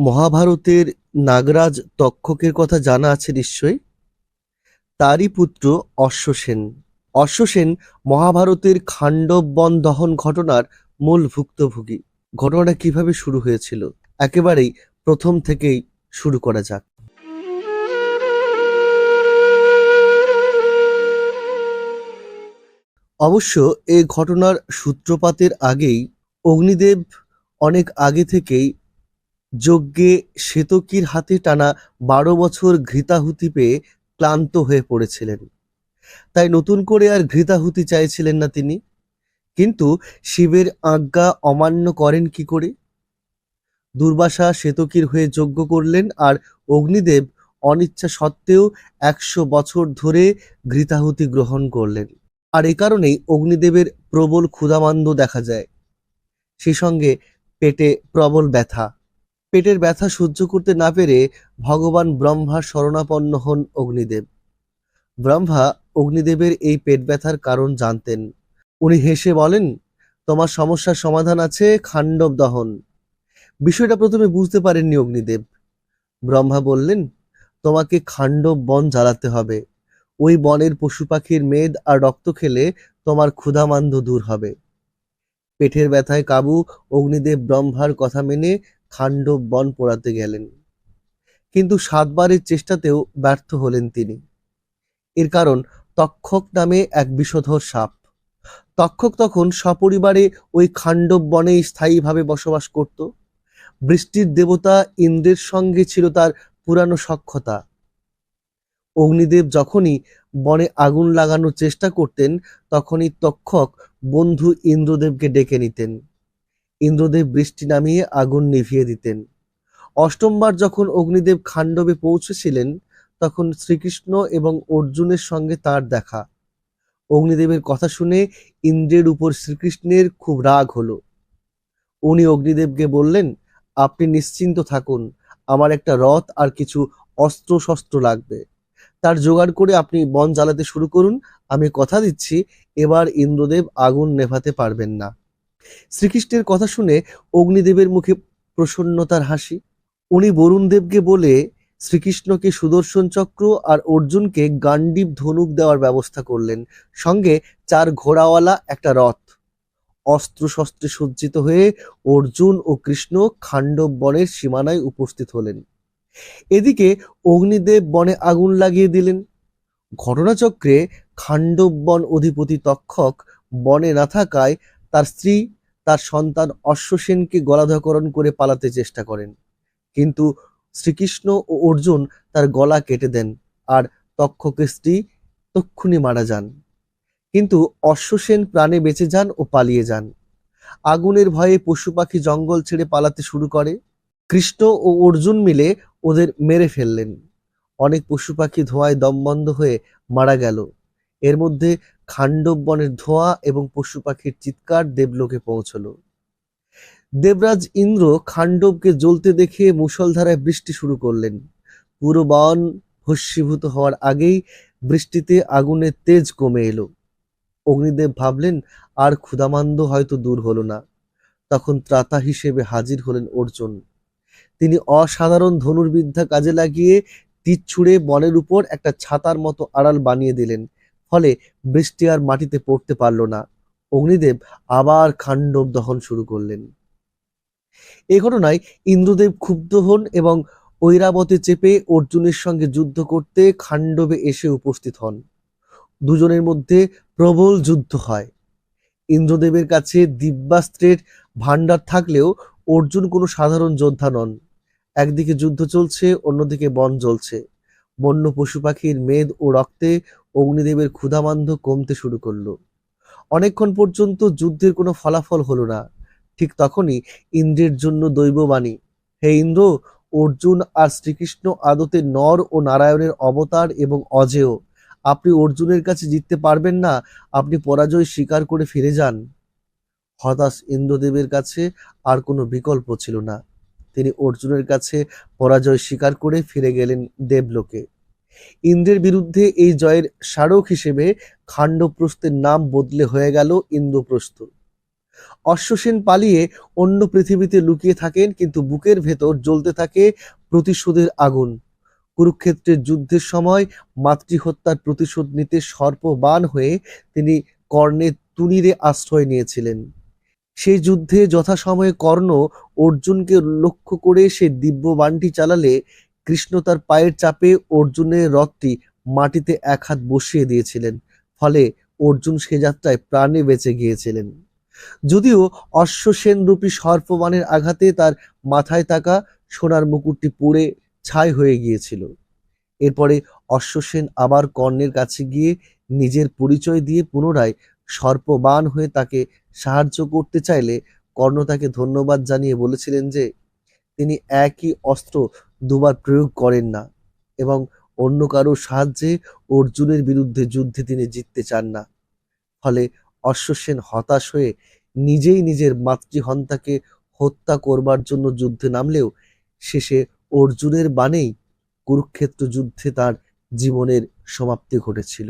মহাভারতের নাগরাজ তক্ষকের কথা জানা আছে নিশ্চয়ই? তারই পুত্র অশ্বসেন। অশ্বসেন মহাভারতের খাণ্ডব বন দহন ঘটনার মূল ভুক্তভোগী। ঘটনাটা কীভাবে শুরু হয়েছিল? একেবারেই প্রথম থেকেই শুরু করা যাক। অবশ্য এই ঘটনার সূত্রপাতের আগেই অগ্নিদেব অনেক আগে থেকেই যজ্ঞে শ্বেতকীর হাতে টানা বারো বছর ঘৃতাহুতি পেয়ে ক্লান্ত হয়ে পড়েছিলেন। তাই নতুন করে আর ঘৃতাহুতি চাইছিলেন না তিনি। কিন্তু শিবের আজ্ঞা অমান্য করেন কি করে? দুর্বাসা শ্বেতকীর হয়ে যজ্ঞ করলেন আর অগ্নিদেব অনিচ্ছা সত্ত্বেও একশো বছর ধরে ঘৃতাহুতি গ্রহণ করলেন। আর এ কারণেই অগ্নিদেবের প্রবল ক্ষুধামান্দ দেখা যায়। সেই সঙ্গে পেটে প্রবল ব্যথা। পেটের ব্যথা সহ্য করতে না পেরে ভগবান ব্রহ্মার শরণাপন্ন হন অগ্নিদেব। ব্রহ্মা অগ্নিদেবের এই পেট ব্যথার কারণ জানতেন। উনি হেসে বলেন, তোমার সমস্যার সমাধান আছে, খাণ্ডব দহন। বিষয়টা প্রথমে বুঝতে পারেননি অগ্নিদেব। ব্রহ্মা বললেন, তোমাকে খাণ্ডব বন জ্বালাতে হবে। ওই বনের পশু পাখির মেদ আর রক্ত খেলে তোমার ক্ষুধামান্ধ দূর হবে। পেটের ব্যথায় কাবু অগ্নিদেব ব্রহ্মার কথা মেনে খাণ্ডব বন পোড়াতে গেলেন। কিন্তু সাতবারের চেষ্টাতেও ব্যর্থ হলেন তিনি। এর কারণ তক্ষক নামে এক বিষধর সাপ। তক্ষক তখন সপরিবারে ওই খাণ্ডব বনে স্থায়ীভাবে বসবাস করত। বৃষ্টির দেবতা ইন্দ্রের সঙ্গে ছিল তার পুরানো সক্ষতা অগ্নিদেব যখনই বনে আগুন লাগানোর চেষ্টা করতেন, তখনই তক্ষক বন্ধু ইন্দ্রদেবকে ডেকে নিতেন। ইন্দ্রদেব বৃষ্টি নামিয়ে আগুন নিভিয়ে দিতেন। অষ্টমবার যখন অগ্নিদেব খাণ্ডবে পৌঁছেছিলেন, তখন শ্রীকৃষ্ণ এবং অর্জুনের সঙ্গে তার দেখা। অগ্নিদেবের কথা শুনে ইন্দ্রের উপর শ্রীকৃষ্ণের খুব রাগ হলো। উনি অগ্নিদেবকে বললেন, আপনি নিশ্চিন্ত থাকুন, আমার একটা রথ আর কিছু অস্ত্র শস্ত্র লাগবে। তার জোগাড় করে আপনি বন জ্বালাতে শুরু করুন, আমি কথা দিচ্ছি, এবার ইন্দ্রদেব আগুন নেভাতে পারবেন না। শ্রীকৃষ্ণের কথা শুনে অগ্নিদেবের মুখে প্রসন্নতার হাসি। উনি বরুণদেবকে বলে শ্রীকৃষ্ণকে সুদর্শন চক্র আর অর্জুনকে গান্ডীব ধনুক দেওয়ার ব্যবস্থা করলেন। সঙ্গে চার ঘোড়াওয়ালা, একটা রথ। অস্ত্র শস্ত্রে সজ্জিত হয়ে অর্জুন ও কৃষ্ণ খাণ্ডব বনের সীমানায় উপস্থিত হলেন। এদিকে অগ্নিদেব বনে আগুন লাগিয়ে দিলেন। ঘটনাচক্রে খাণ্ডব বন অধিপতি তক্ষক বনে না থাকায় তার স্ত্রী তার সন্তান অশ্বসেনকে গলাধকরণ করে পালাতে চেষ্টা করেন। কিন্তু শ্রীকৃষ্ণ ও অর্জুন তার গলা কেটে দেন আর তক্ষকের স্ত্রী তক্ষুনি মারা যান। কিন্তু অশ্বসেন প্রাণে বেঁচে যান ও পালিয়ে যান। আগুনের ভয়ে পশু পাখি জঙ্গল ছেড়ে পালাতে শুরু করে। কৃষ্ণ ও অর্জুন মিলে ওদের মেরে ফেললেন। অনেক পশু পাখি ধোঁয়ায় দমবন্ধ হয়ে মারা গেল। এর মধ্যে খাণ্ডব বনের ধোঁয়া এবং পশু পাখির চিৎকার দেবলোকে পৌঁছলো। দেবরাজ ইন্দ্র খাণ্ডবকে জ্বলতে দেখে মুষলধারায় বৃষ্টি শুরু করলেন। পুরো বন ভস্মীভূত হওয়ার আগেই বৃষ্টিতে আগুনের তেজ কমে এলো। অগ্নিদেব ভাবলেন, আর ক্ষুধামান্দ হয়তো দূর হলো না। তখন ত্রাতা হিসেবে হাজির হলেন অর্জুন। তিনি অসাধারণ ধনুর্বিদ্যা কাজে লাগিয়ে তীর ছুঁড়ে বনের উপর একটা ছাতার মতো আড়াল বানিয়ে দিলেন। ফলে বৃষ্টি আর মাটিতে পড়তে পারল না। অগ্নিদেব আবার খাণ্ডব দহন শুরু করলেন। এই ঘটনায় ইন্দ্রদেব ক্ষুব্ধ হন এবং ঐরাবতে চেপে অর্জুনের সঙ্গে যুদ্ধ করতে খাণ্ডবে এসে উপস্থিত হন। দুজনের মধ্যে প্রবল যুদ্ধ হয়। ইন্দ্রদেবের কাছে দিব্যাস্ত্রের ভাণ্ডার থাকলেও অর্জুন কোনো সাধারণ যোদ্ধা নন। একদিকে যুদ্ধ চলছে, অন্যদিকে বন জ্বলছে। বন্য পশু পাখির মেদ ও রক্তে অগ্নিদেবের ক্ষুধামান্ধ কমতে শুরু করল। অনেকক্ষণ পর্যন্ত যুদ্ধের কোনো ফলাফল হলো না। ঠিক তখনই ইন্দ্রের জন্য দৈববাণী, হে ইন্দ্র, অর্জুন আর শ্রীকৃষ্ণ আদতে নর ও নারায়ণের অবতার এবং অজেয়। আপনি অর্জুনের কাছে জিততে পারবেন না, আপনি পরাজয় স্বীকার করে ফিরে যান। হতাশ ইন্দ্রদেবের কাছে আর কোনো বিকল্প ছিল না। তিনি অর্জুনের কাছে পরাজয় স্বীকার করে ফিরে গেলেন দেবলোকে। ইন্দ্রের বিরুদ্ধে এই জয়ের স্মারক হিসেবে খাণ্ডপ্রস্থের নাম বদলে হয়ে গেল ইন্দ্রপ্রস্থ। অশ্বসেন পালিয়ে অন্য পৃথিবীতে লুকিয়ে থাকেন, কিন্তু বুকের ভেতর জ্বলতে থাকে প্রতিশোধের আগুন। কুরুক্ষেত্রের যুদ্ধের সময় মাতৃহত্যার প্রতিশোধ নিতে সর্পবান হয়ে তিনি কর্ণের তুনিরে আশ্রয় নিয়েছিলেন। সেই যুদ্ধে যথাসময়ে কর্ণ অর্জুনকে লক্ষ্য করে সে দিব্য বাণটি চালালে, কৃষ্ণ তার পায়ের চাপে অর্জুনের রথটি মাটিতে এক হাত বসিয়ে দিয়েছিলেন, ফলে অর্জুন সে যাত্রায় প্রাণে বেঁচে গিয়েছিলেন। যদিও অশ্বসেন রূপী সর্পবাণের আঘাতে তার মাথায় থাকা সোনার মুকুটটি পুড়ে ছাই হয়ে গিয়েছিল। এরপরে অশ্বসেন আবার কর্ণের কাছে গিয়ে নিজের পরিচয় দিয়ে পুনরায় সর্পবান হয়ে তাকে সাহায্য করতে চাইলে কর্ণ তাকে ধন্যবাদ জানিয়ে বলেছিলেন যে, তিনি একই অস্ত্র দুবার প্রয়োগ করেন না এবং অন্য কারও সাহায্যে অর্জুনের বিরুদ্ধে যুদ্ধে তিনি জিততে চান না। ফলে অশ্বসেন হতাশ হয়ে নিজেই নিজের মাতৃহন্তাকে হত্যা করবার জন্য যুদ্ধে নামলেও শেষে অর্জুনের বাণেই কুরুক্ষেত্র যুদ্ধে তার জীবনের সমাপ্তি ঘটেছিল।